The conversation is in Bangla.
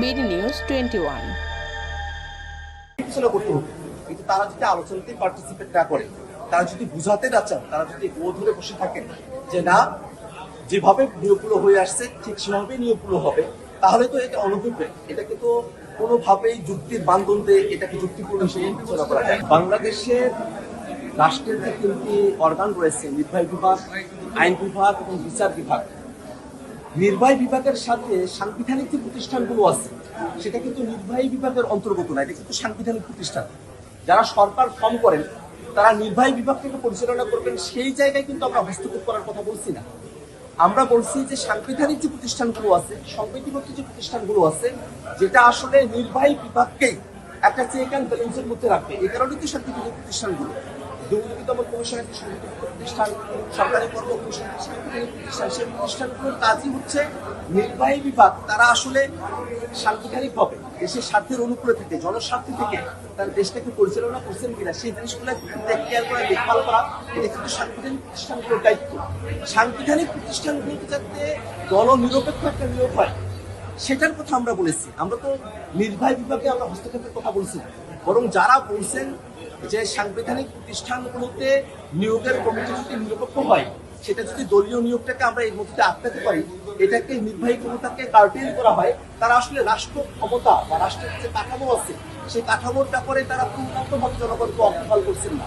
BD news twenty one. কিন্তু তারা যদি আলোচনাতে পার্টিসিপেট না করে, তারা যদি বুঝাতে না চান, তারা যদি গো ধরে বসে থাকেন যে না, যেভাবে নিয়োগগুলো হয়ে আসছে, ঠিক সেভাবে নিয়োগগুলো হবে, তাহলে তো এটা অনুভূতি এটাকে তো কোনোভাবেই যুক্তির বান্ধন্দে এটাকে যুক্তিপূর্ণ হিসেবে বিবেচনা করা যায় বাংলাদেশের রাষ্ট্রের যে তিনটি অর্গান রয়েছে, নির্বাহী বিভাগ, আইন বিভাগ এবং বিচার বিভাগ নির্বাহী বিভাগের সাথে সাংবিধানিক যে প্রতিষ্ঠানগুলো আছে, সেটা কিন্তু নির্বাহী বিভাগের অন্তর্গত না, এটা কিন্তু সাংবিধানিক প্রতিষ্ঠান। যারা সরকার ফর্ম করেন, তারা নির্বাহী বিভাগটাকে পরিচালনা করবেন, সেই জায়গায় কিন্তু আমরা হস্তক্ষেপ করার কথা বলছি না। আমরা বলছি যে সাংবিধানিক যে প্রতিষ্ঠানগুলো আছে, সংবিধিবদ্ধ যে প্রতিষ্ঠানগুলো আছে, যেটা আসলে নির্বাহী বিভাগকেই একটা চেক অ্যান্ড ব্যালেন্সের মধ্যে রাখবে, এই কারণেই তো সাংবিধানিক প্রতিষ্ঠানগুলো। দুর্নীতি সেই প্রতিষ্ঠানগুলোর কাজই হচ্ছে নির্বাহী বিভাগ। তারা আসলে সাংবিধানিকভাবে দেশের স্বার্থের থেকে, জনস্বার্থে থেকে। তারা দেশটাকে পরিচালনা করছেন কিনা, সেই জিনিসগুলো খেয়াল করা দেখভাল করা, এটা কিন্তু সাংবিধানিক প্রতিষ্ঠানগুলোর দায়িত্ব। সাংবিধানিক প্রতিষ্ঠানগুলোতে যাতে দল নিরপেক্ষ একটা নিয়োগ হয়, সেটার কথা আমরা বলেছি। আমরা তো নির্বাহী বিভাগে আমরা হস্তক্ষেপের কথা বলছি বরং যারা বলছেন যে সাংবিধানিক প্রতিষ্ঠানগুলোতে নিয়োগের কমিটি যদি নিরপেক্ষ হয়, সেটা যদি দলীয় নিয়োগটাকে আমরা এই মুহূর্তে আটকাতে পারি, এটাকে নির্বাহী ক্ষমতাকে কার্টেল করা হয়, তারা আসলে রাষ্ট্র ক্ষমতা বা রাষ্ট্রের যে কাঠামো আছে, সেই কাঠামোর ব্যাপারে তারা পূর্ণাঙ্গভাবে জনগণকে অবহাল করছেন না।